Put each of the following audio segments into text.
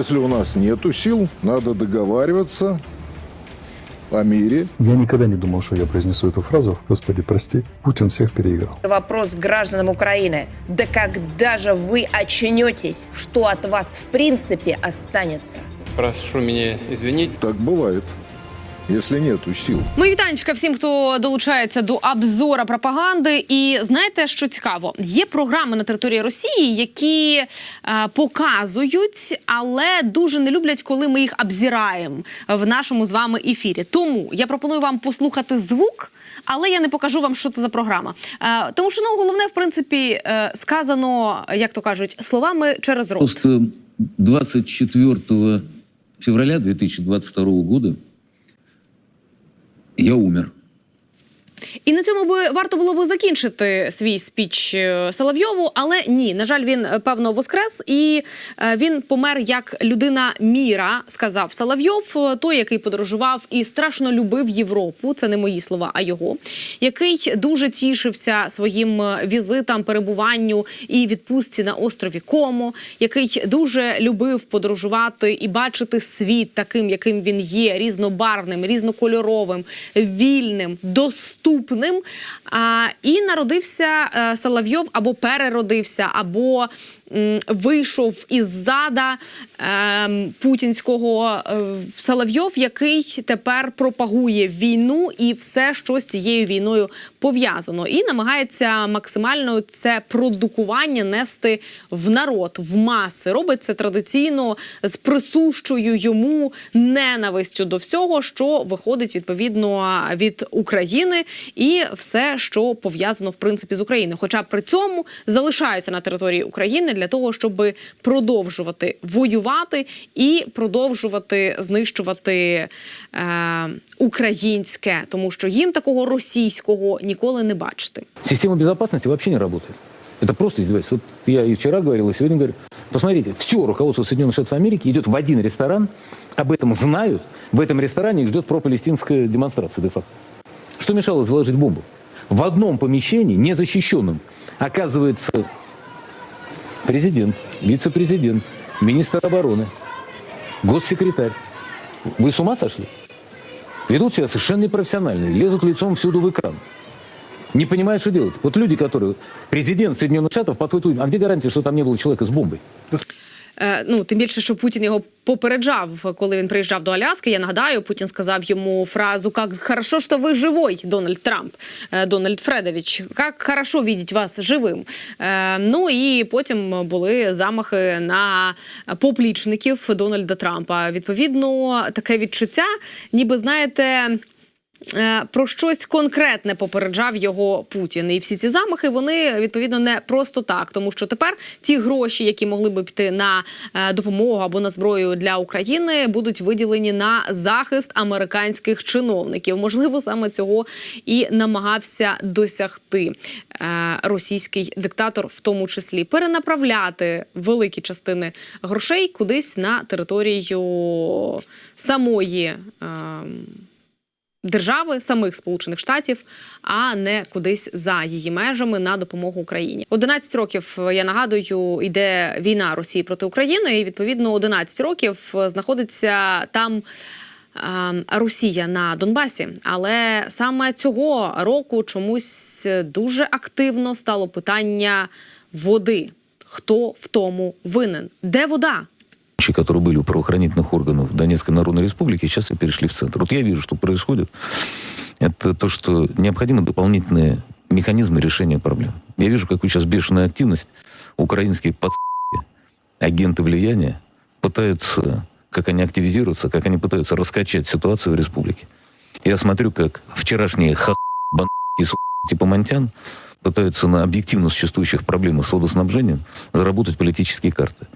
Если у нас нету сил, надо договариваться о мире. Я никогда не думал, что я произнесу эту фразу. Господи, прости, Путин всех переиграл. Вопрос гражданам Украины. Да когда же вы очнетесь? Что от вас в принципе останется? Прошу меня извинить. Так бывает, если нету сил. Мої вітанечка всім, хто долучається до обзора пропаганди. І знаєте, що цікаво, є програми на території Росії, які е, показують, але дуже не люблять, коли ми їх обзираємо в нашому з вами ефірі. Тому я пропоную вам послухати звук. Але я не покажу вам, що це за програма. Е, тому що ну головне, в принципі, е, сказано, як то кажуть, словами через рот. Просто 24 февраля 2022 года я умер. І на цьому би варто було би закінчити свій спіч е, Соловйову, але ні, на жаль, він е, певно воскрес, і е, він помер як людина міра, сказав Соловйов, той, який подорожував і страшно любив Європу. Це не мої слова, а його, який дуже тішився своїм візитам, перебуванню і відпустці на острові Комо, який дуже любив подорожувати і бачити світ таким, яким він є, різнобарвним, різнокольоровим, вільним, доступним. А, і народився е, Соловйов або переродився, або вийшов із зада ем, путінського е, Соловйов, який тепер пропагує війну і все, що з цією війною пов'язано, і намагається максимально це продукування нести в народ, в маси. Робить це традиційно з присущою йому ненавистю до всього, що виходить відповідно від України, і все, що пов'язано в принципі з Україною. Хоча при цьому залишаються на території України для того, щоб продовжувати воювати і продовжувати знищувати е, українське, тому що їм такого російського ніколи не бачити. Система безопасности вообще не работает. Это просто издевательство. Вот я и вчера говорил, и сегодня говорю. Посмотрите, все руководство Соединенных Штатов Америки идет в один ресторан, об этом знают, в этом ресторане их ждет пропалестинская демонстрация де-факто. Что мешало заложить бомбу? В одном помещении, незащищенном, оказывается президент, вице-президент, министр обороны, госсекретарь. Вы с ума сошли? Ведут себя совершенно непрофессионально, лезут лицом всюду в экран. Не понимают, что делать. Вот люди, которые... Президент Соединенных Штатов подходит, а где гарантия, что там не было человека с бомбой? Е, ну тим більше, що Путін його попереджав, коли він приїжджав до Аляски. Я нагадаю, Путін сказав йому фразу «Как хорошо, що ви живой, Дональд Трамп, е, Дональд Фредович. Як хорошо видіть вас живим. Е, ну і потім були замахи на поплічників Дональда Трампа. Відповідно, таке відчуття, ніби знаєте. Е, Про щось конкретне попереджав його Путін, і всі ці замахи вони відповідно не просто так, тому що тепер ті гроші, які могли би піти на е, допомогу або на зброю для України, будуть виділені на захист американських чиновників. Можливо, саме цього і намагався досягти е, російський диктатор, в тому числі перенаправляти великі частини грошей кудись на територію самої. Ем, держави самих Сполучених Штатів, а не кудись за її межами на допомогу Україні. 11 років я нагадую, йде війна Росії проти України, і відповідно 11 років знаходиться там. е, Росія на Донбасі, але саме цього року чомусь дуже активно стало питання води. Хто в тому винен? Де вода? Случаи, которые были у правоохранительных органов Донецкой Народной Республики, сейчас все перешли в центр. Вот я вижу, что происходит. Это то, что необходимы дополнительные механизмы решения проблем. Я вижу, какую сейчас бешеную активность украинские под агенты влияния пытаются, как они активизируются, как они пытаются раскачать ситуацию в республике. Я смотрю, как вчерашние ха и типа Монтян пытаются на объективно существующих проблемах с водоснабжением заработать политические карты.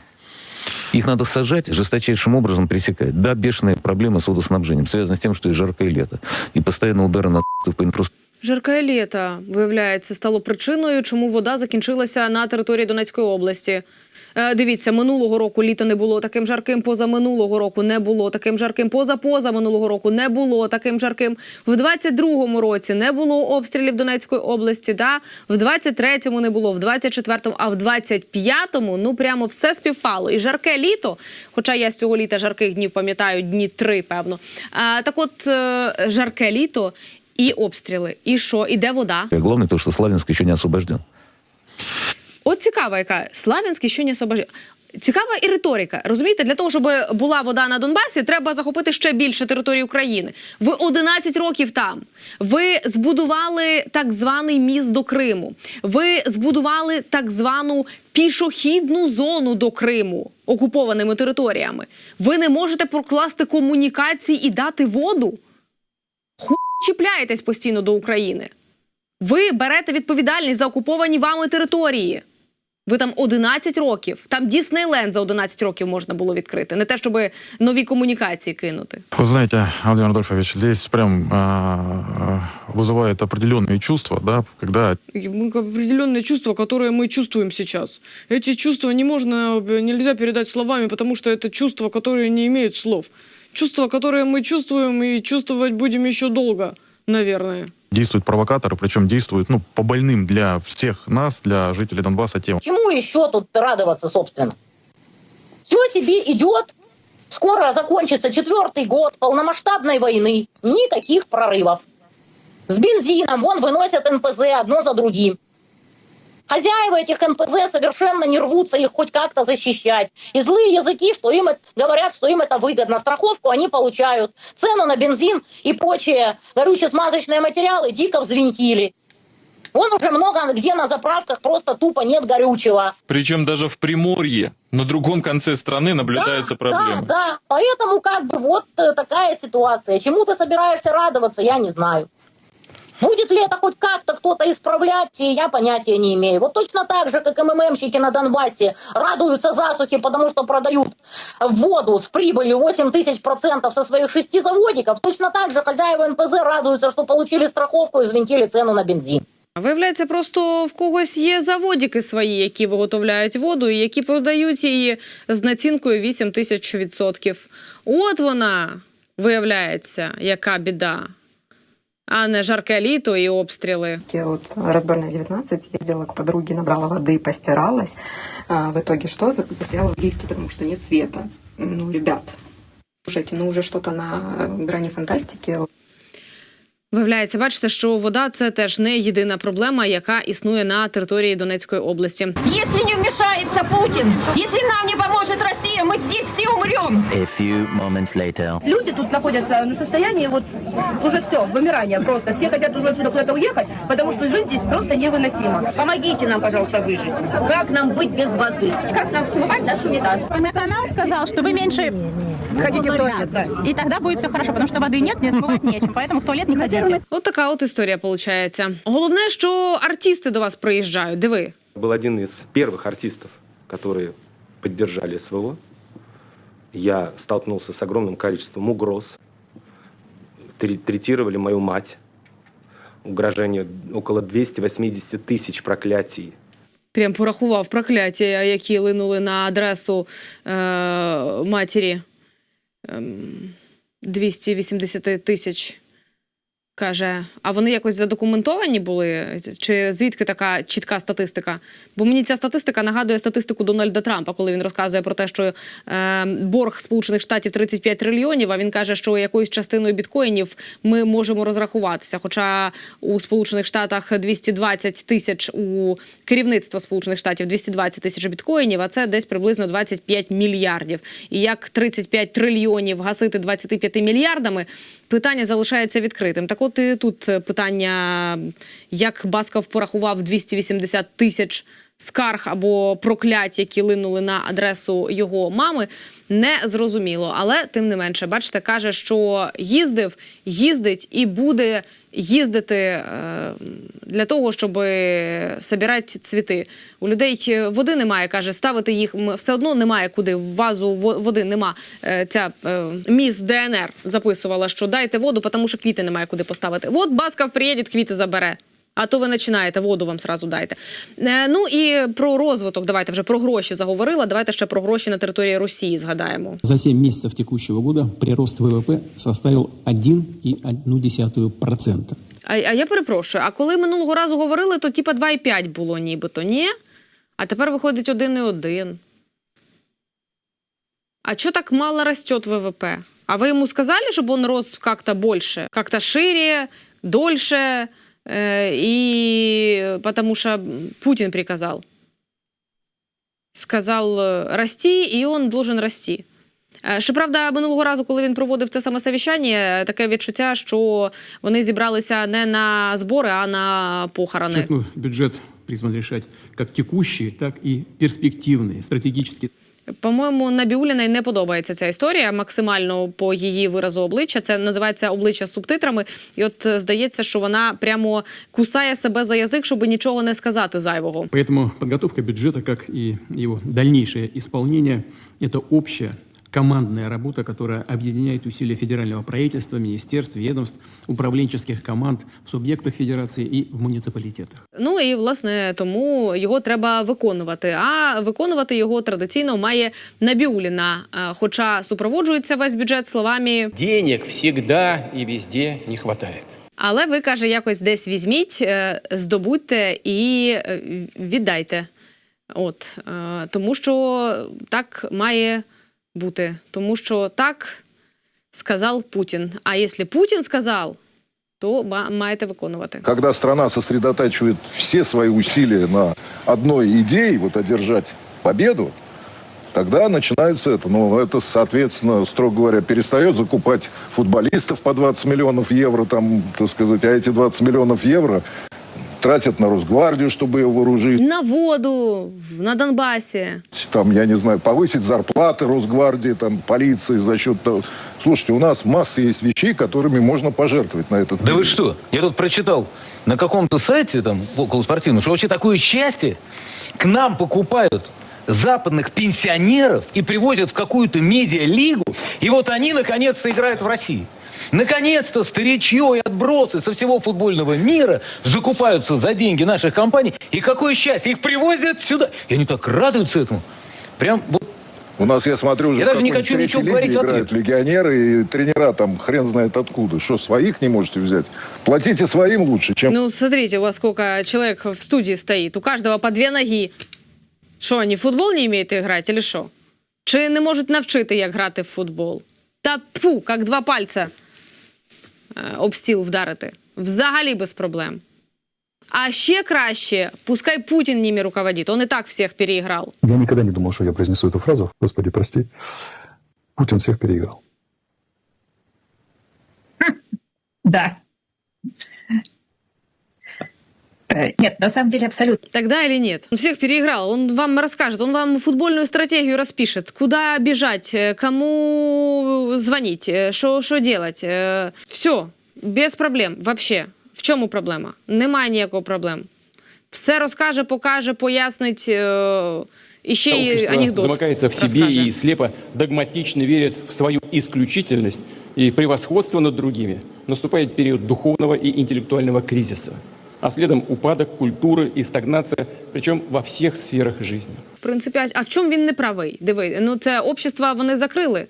Их надо сажать, жесточайшим образом пресекать. Да, бешеные проблемы с водоснабжением связаны с тем, что и жаркое лето, и постоянно удары на по инфраструктуре. Жарке літо, виявляється, стало причиною, чому вода закінчилася на території Донецької області. Е, Дивіться, минулого року літо не було таким жарким, позаминулого року не було таким жарким, поза поза минулого року не було таким жарким. В 22-му році не було обстрілів Донецької області, да? в 23-му не було, в 24-му, а в 25-му ну прямо все співпало. І жарке літо, хоча я з цього літа жарких днів пам'ятаю дні три, певно. А, так от е, жарке літо і обстріли. І що? І де вода? Главное то, что Славянск еще не освобожден. От цікава, яка Славянський що не. Цікава і риторика. Розумієте, для того, щоб була вода на Донбасі, треба захопити ще більше території України. Ви 11 років там. Ви збудували так званий міст до Криму. Ви збудували так звану пішохідну зону до Криму окупованими територіями. Ви не можете прокласти комунікації і дати воду. Ху чіпляєтесь постійно до України. Ви берете відповідальність за окуповані вами території. Ви там 11 років. Там Діснейленд за 11 років можна було відкрити. Не те, щоб нові комунікації кинути. Вы знаете, Владимир Адольфович, здесь прям а, вызывает определенные чувства, да, когда определенные чувства, которые мы чувствуем сейчас. Эти чувства не можно, нельзя передать словами, потому что это чувства, которые не имеют слов. Чувства, которые мы чувствуем и чувствовать будем еще долго, Наверное. действуют провокаторы, причем действуют ну, по больным для всех нас, для жителей Донбасса тем. Чему еще тут радоваться, собственно? Все себе идет. Скоро закончится четвертый год полномасштабной войны. Никаких прорывов. С бензином вон выносят НПЗ одно за другим. Хозяева этих НПЗ совершенно не рвутся их хоть как-то защищать. И злые языки, что им говорят, что им это выгодно. Страховку они получают. Цену на бензин и прочие горюче-смазочные материалы дико взвинтили. Вон уже много где на заправках просто тупо нет горючего. Причем даже в Приморье, на другом конце страны, наблюдаются проблемы. Да, да. Поэтому как бы вот э, такая ситуация. Чему ты собираешься радоваться, я не знаю. Будет ли это хоть как-то кто-то исправлять, я понятия не имею. Вот точно так же, как МММщики на Донбассе радуются засухе, потому что продают воду с прибылью 8 тысяч процентов со своих шести заводиков, точно так же хозяева НПЗ радуются, что получили страховку и взвинтили цену на бензин. Виявляється, просто в когось є заводики свої, які виготовляють воду і які продають її з націнкою 8 тисяч відсотків. От вона виявляється, яка біда, а не жарке літо і обстріли. Я вот разборная 19, ездила к подруге, набрала воды, постиралась. А, в итоге что? Застряла в лифте, потому что нет света. Ну, ребят, слушайте, ну уже что-то на э, грани фантастики. Виявляється, бачите, що вода це теж не єдина проблема, яка існує на території Донецької області. Если не вмешается Путин, если нам не поможет Россия, A few moments later. Люди тут находятся на состоянии вот уже все, вымирания просто. Все хотят уже отсюда куда-то уехать, потому что жить здесь просто невыносимо. Помогите нам, пожалуйста, выжить. Как нам быть без воды? Как нам смывать нашу унитаз? Канал сказал, что вы меньше Ходите в туалет, да. И тогда будет все хорошо, потому что воды нет, не смывать нечем, поэтому в туалет не ходите. От така от історія виходить. Головне, що артисти до вас приїжджають. Диви. Был один из первых артистов, которые поддержали СВО. Я столкнулся с огромным количеством угроз. Третировали мою мать. Угрожение около 280 тысяч проклятий. Прям порахував прокляття, які линули на адресу е, матері. Ем, 280 тисяч. Каже, а вони якось задокументовані були? Чи звідки така чітка статистика? Бо мені ця статистика нагадує статистику Дональда Трампа, коли він розказує про те, що е, борг Сполучених Штатів 35 трильйонів. А він каже, що якоюсь частиною біткоїнів ми можемо розрахуватися. Хоча у Сполучених Штатах 220 тисяч у керівництва Сполучених Штатів 220 тисяч біткоїнів, а це десь приблизно 25 мільярдів. І як 35 трильйонів гасити 25 мільярдами, питання залишається відкритим. Так от і тут питання, як Басков порахував 280 тисяч скарг або проклять, які линули на адресу його мами, не зрозуміло. Але тим не менше, бачите, каже, що їздив, їздить і буде їздити е, для того, щоб збирати цвіти. У людей води немає, каже, ставити їх все одно немає куди. В вазу води нема. Е, Ця е, міс ДНР записувала, що дайте воду, тому що квіти немає куди поставити. От Басков приїде, квіти забере. А то ви починаєте, воду вам сразу дайте. Е, ну і про розвиток, давайте вже про гроші заговорила. Давайте ще про гроші на території Росії згадаємо. За 7 месяцев текущего года прирост ВВП составил 1,1%. А, а я перепрошую, а коли минулого разу говорили, то типа 2,5 було нібито, ні? А тепер виходить 1,1. А чого так мало растет ВВП? А вы ему сказали, чтобы он рос как-то больше, как-то шире, дольше, э, И потому что Путин приказал. Сказал э, расти, і он должен расти. Щоправда, минулого разу, коли він проводив це саме совіщання, таке відчуття, що вони зібралися не на збори, а на похорони. Бюджет призван решать как текущие, так и перспективные стратегические По-моєму, Набіуліна не подобається ця історія максимально по її виразу обличчя. Це називається обличчя з субтитрами. І от е, здається, що вона прямо кусає себе за язик, щоб нічого не сказати зайвого. Поэтому підготовка бюджета, як і його дальніше исполнение, це общая командная работа, которая объединяет усилия федерального правительства, министерств, ведомств, управленческих команд в субъектах федерации и в муниципалитетах. Ну і власне тому його треба виконувати. А виконувати його традиційно має Набіуліна. Е, Хоча супроводжується весь бюджет словами Денег всегда и везде не хватает. Але ви каже, якось десь візьміть, е, здобудьте і е, віддайте. От тому, що так має бути. Тому що так сказав Путін. А якщо Путін сказав, то ма- маєте виконувати. Когда страна сосредотачивает все свои усилия на одной идее, вот одержать победу, тогда начинается это. Ну, это, соответственно, строго говоря, перестает закупать футболистов по 20 миллионов евро, там, так сказать, а эти 20 миллионов евро тратят на Росгвардию, чтобы ее вооружить. На воду на Донбасі. Там, я не знаю, повысить зарплаты Росгвардии, там, полиции за счет того. Слушайте, у нас масса есть вещей, которыми можно пожертвовать на этот Да вы что? Я тут прочитал на каком-то сайте там около спортивного, что вообще такое счастье. К нам покупают западных пенсионеров и привозят в какую-то медиалигу, и вот они наконец-то играют в России. Наконец-то старичье и отбросы со всего футбольного мира закупаются за деньги наших компаний. И какое счастье! Их привозят сюда. И они так радуются этому. Прям вот У нас, я смотрю, уже Я даже не хочу ничего говорить играют легионеры и тренера там хрен знает откуда. Что, своих не можете взять? Платите своим лучше, чем... Ну, смотрите, у вас сколько человек в студии стоит. У каждого по две ноги. Що, они в футбол не вміють грати, или що? Чи не можуть навчити, як грати в футбол? Та пу, як два пальця е, об стіл вдарити. Взагалі без проблем. А ще краще, пускай Путін ними руководит. Он і так всіх переіграв. Я никогда не думал, что я произнесу эту фразу. Господи, прости. Путин всех переиграл. Да. Э, Нет, на самом деле абсолютно. Тогда или нет? Он всех переиграл. Он вам расскажет, он вам футбольную стратегию распишет. Куда бежать, э, кому звонить, э, что что делать. Все, без проблем. Вообще. В чому проблема? Немає ніякого проблем. Все розкаже, покаже, пояснить. е, І ще й Общество анекдот. замыкается в себе розкаже. и слепо догматично верит в свою исключительность и превосходство над другими. Наступает период духовного и интеллектуального кризиса, А следом упадок культуры и стагнация, причем во всех сферах жизни. В принципі, а- в чому він не правий? Диви, ну це общество вони закрили.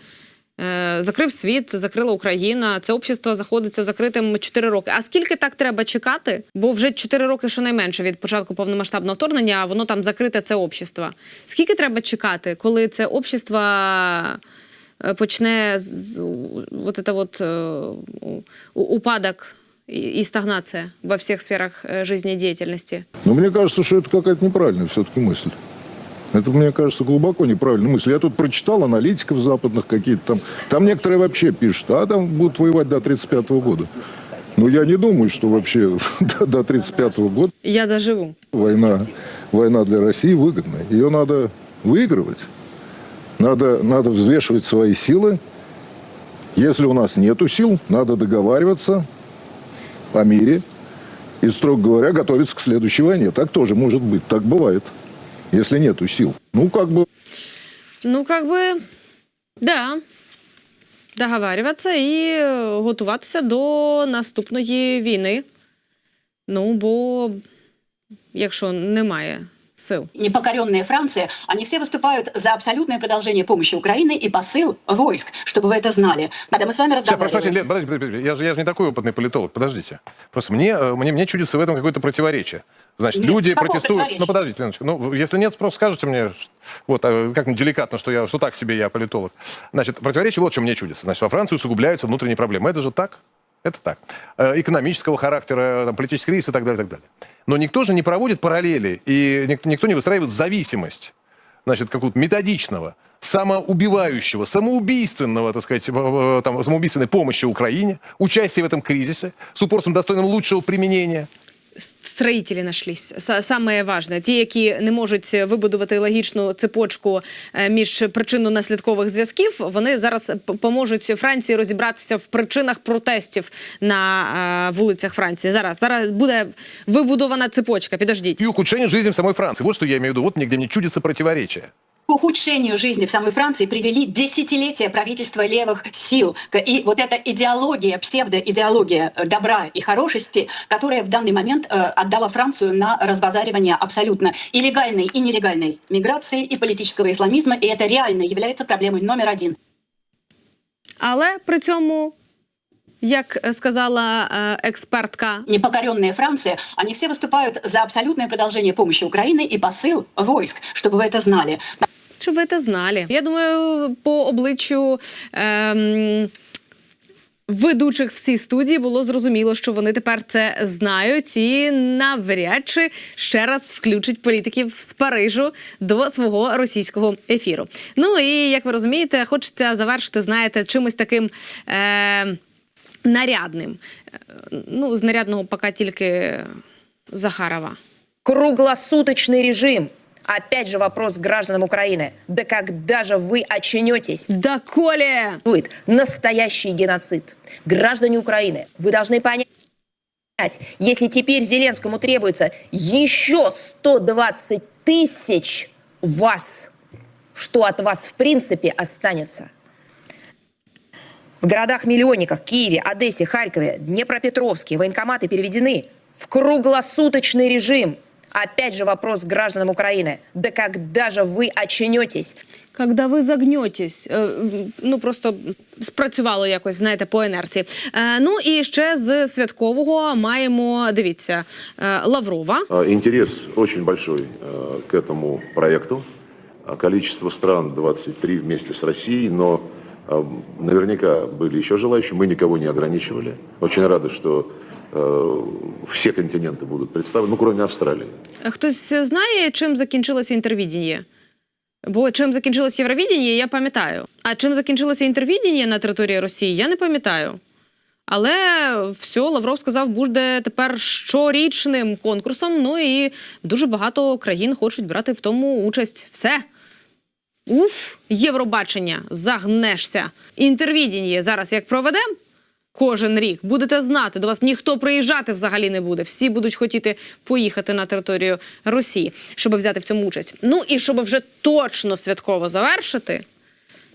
Е, закрив світ, закрила Україна. Це общество заходиться закритим 4 роки. А скільки так треба чекати? Бо вже 4 роки щонайменше від початку повномасштабного вторгнення, а воно там закрите це общество. Скільки треба чекати, коли це общество е, почне з это вот е, упадок і, і стагнація во всіх сферах е, жизнедеятельности? Но мне кажется, что это какая-то неправильная все-таки мысль. Это, мне кажется, глубоко неправильная мысль. Я тут прочитал аналитиков западных какие-то там. Там некоторые вообще пишут, а там будут воевать до 35 года. Но я не думаю, что вообще до, до 35 года Я доживу. война война для России выгодна. Ее надо выигрывать. Надо, надо взвешивать свои силы. Если у нас нету сил, надо договариваться о мире и, строго говоря, готовиться к следующей войне. Так тоже может быть, так бывает, если нету сил. Ну, как бы Ну, как би, да. Договарюватися і е, готуватися до наступної війни. Ну, бо якщо немає сил. непокоренная Франция, они все выступают за абсолютное продолжение помощи Украины и посыл войск, чтобы вы это знали. Когда мы с вами Сейчас, разговаривали... прощения, Лен, подождите, подождите, подождите. я же, я же не такой опытный политолог, подождите. Просто мне, э, мне, мне чудится в этом какое-то противоречие. Значит, Нет, люди протестуют... Ну, подождите, Леночка, ну, если нет, просто скажите мне, вот, а как мне деликатно, что я, что так себе я политолог. Значит, противоречие вот что мне чудится. Значит, во Франции усугубляются внутренние проблемы. Это же так? Это так. Э, Экономического характера, там, политический кризис и так далее, и так далее. Но никто же не проводит параллели, и ник- никто не выстраивает зависимость значит, какого-то методичного, самоубивающего, самоубийственного, так сказать, там, самоубийственной помощи Украине, участия в этом кризисе с упорством достойным лучшего применения. Строїтелі нашлись. Са- Саме важне. Ті, які не можуть вибудувати логічну цепочку е, між причинно-наслідкових зв'язків, вони зараз поможуть Франції розібратися в причинах протестів на е, вулицях Франції. Зараз зараз буде вибудована цепочка. Підождіть. І ухудшення життя в самой Франции. Вот що я маю в виду. Вот нігде не чудиться чудится противоречие К ухудшению жизни в самой Франции привели десятилетия правительства левых сил. К- И вот эта идеология, псевдоидеология э, добра и хорошести, которая в данный момент э, отдала Францию на разбазаривание абсолютно и легальной, и нелегальной миграции, и политического исламизма, и это реально является проблемой номер один. Але при цьому, як е, сказала е, експертка, непокоренная Франция, они все выступают за абсолютное продолжение помощи Украины и посыл войск, чтобы вы это знали. Щоб ви це знали. Я думаю, по обличчю. Ем... Ведучих в студії було зрозуміло, що вони тепер це знають і навряд чи ще раз включать політиків з Парижу до свого російського ефіру. Ну і як ви розумієте, хочеться завершити, знаєте, чимось таким е- нарядним. Ну, з нарядного поки тільки Захарова. Круглосуточный режим. Опять же вопрос к гражданам Украины. Да когда же вы очнетесь? Да коли! Настоящий геноцид. Граждане Украины, вы должны понять, если теперь Зеленскому требуется еще 120 тысяч вас, что от вас в принципе останется? В городах-миллионниках Киеве, Одессе, Харькове, Днепропетровске военкоматы переведены в круглосуточный режим. Опять же вопрос к гражданам Украины. Да когда же вы очнетесь? Когда ви загнетесь, Е, ну просто спрацювало якось, знаєте, по інерції. Е, Ну і ще з святкового маємо, дивіться, е, Лаврова. А, Интерес очень большой э, к этому проекту. А Количество стран 23 вместе с Россией, но э, наверняка были еще желающие. Мы никого не ограничивали. Очень рады, что э, все континенты будут представлены, ну, кроме Австралии. Хтось знає, чим закінчилося інтервідіння? Бо чим закінчилось Євровідіння, я пам'ятаю. А чим закінчилося інтервідіння на території Росії, я не пам'ятаю. Але все, Лавров сказав, буде тепер щорічним конкурсом. Ну і дуже багато країн хочуть брати в тому участь. Все. Уф, Євробачення, загнешся. Інтервідіння зараз як проведемо кожен рік, будете знати, до вас ніхто приїжджати взагалі не буде. Всі будуть хотіти поїхати на територію Росії, щоб взяти в цьому участь. Ну і щоб вже точно святково завершити,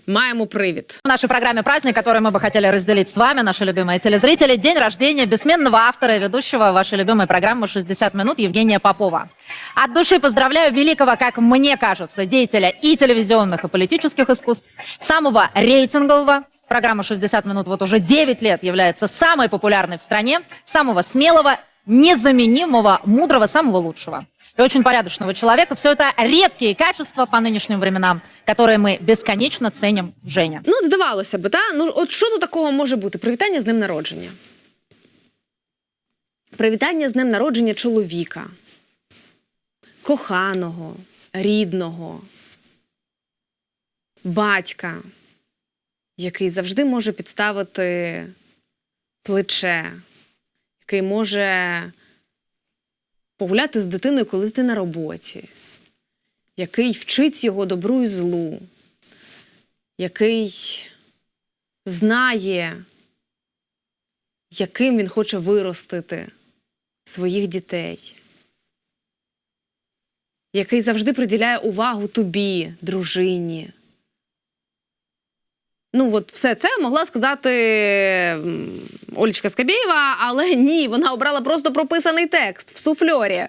маємо привід. В нашей программе «Праздник», который мы бы хотели разделить с вами, наши любимые телезрители, день рождения бессменного автора и ведущего вашей любимой программы «60 минут» Евгения Попова. От души поздравляю великого, как мне кажется, деятеля и телевизионных, и политических искусств, самого рейтингового, Программа «60 минут» вот уже 9 лет является самой популярной в стране, самого смелого, незаменимого, мудрого, самого лучшего и очень порядочного человека. Все это редкие качества по нынешним временам, которые мы бесконечно ценим в Жене. Ну, от здавалося би, та? Ну, от що тут такого може бути? Привітання з ним народження. Привітання з ним народження чоловіка, коханого, рідного, батька, який завжди може підставити плече, який може погуляти з дитиною, коли ти на роботі, який вчить його добру і злу, який знає, яким він хоче виростити своїх дітей, який завжди приділяє увагу тобі, дружині. Ну, от все це могла сказати м, Олечка Скабєєва, але ні, вона обрала просто прописаний текст в суфльорі,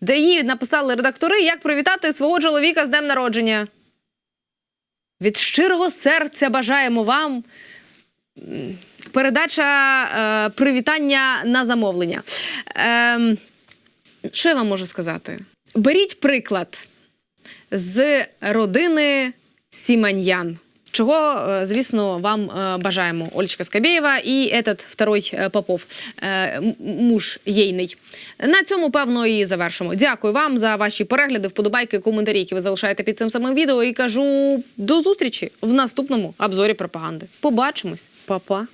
де їй написали редактори, як привітати свого чоловіка з днем народження. Від щирого серця бажаємо вам. Передача е, привітання на замовлення. Ем, що я вам можу сказати? Беріть приклад з родини Сіманьян. Чого, е, звісно, вам е, бажаємо Олечка Скабєєва і этот второй е, Попов, муж єйний. На цьому, певно, і завершимо. Дякую вам за ваші перегляди, вподобайки, коментарі, які ви залишаєте під цим самим відео. І кажу до зустрічі в наступному обзорі пропаганди. Побачимось, Па-па.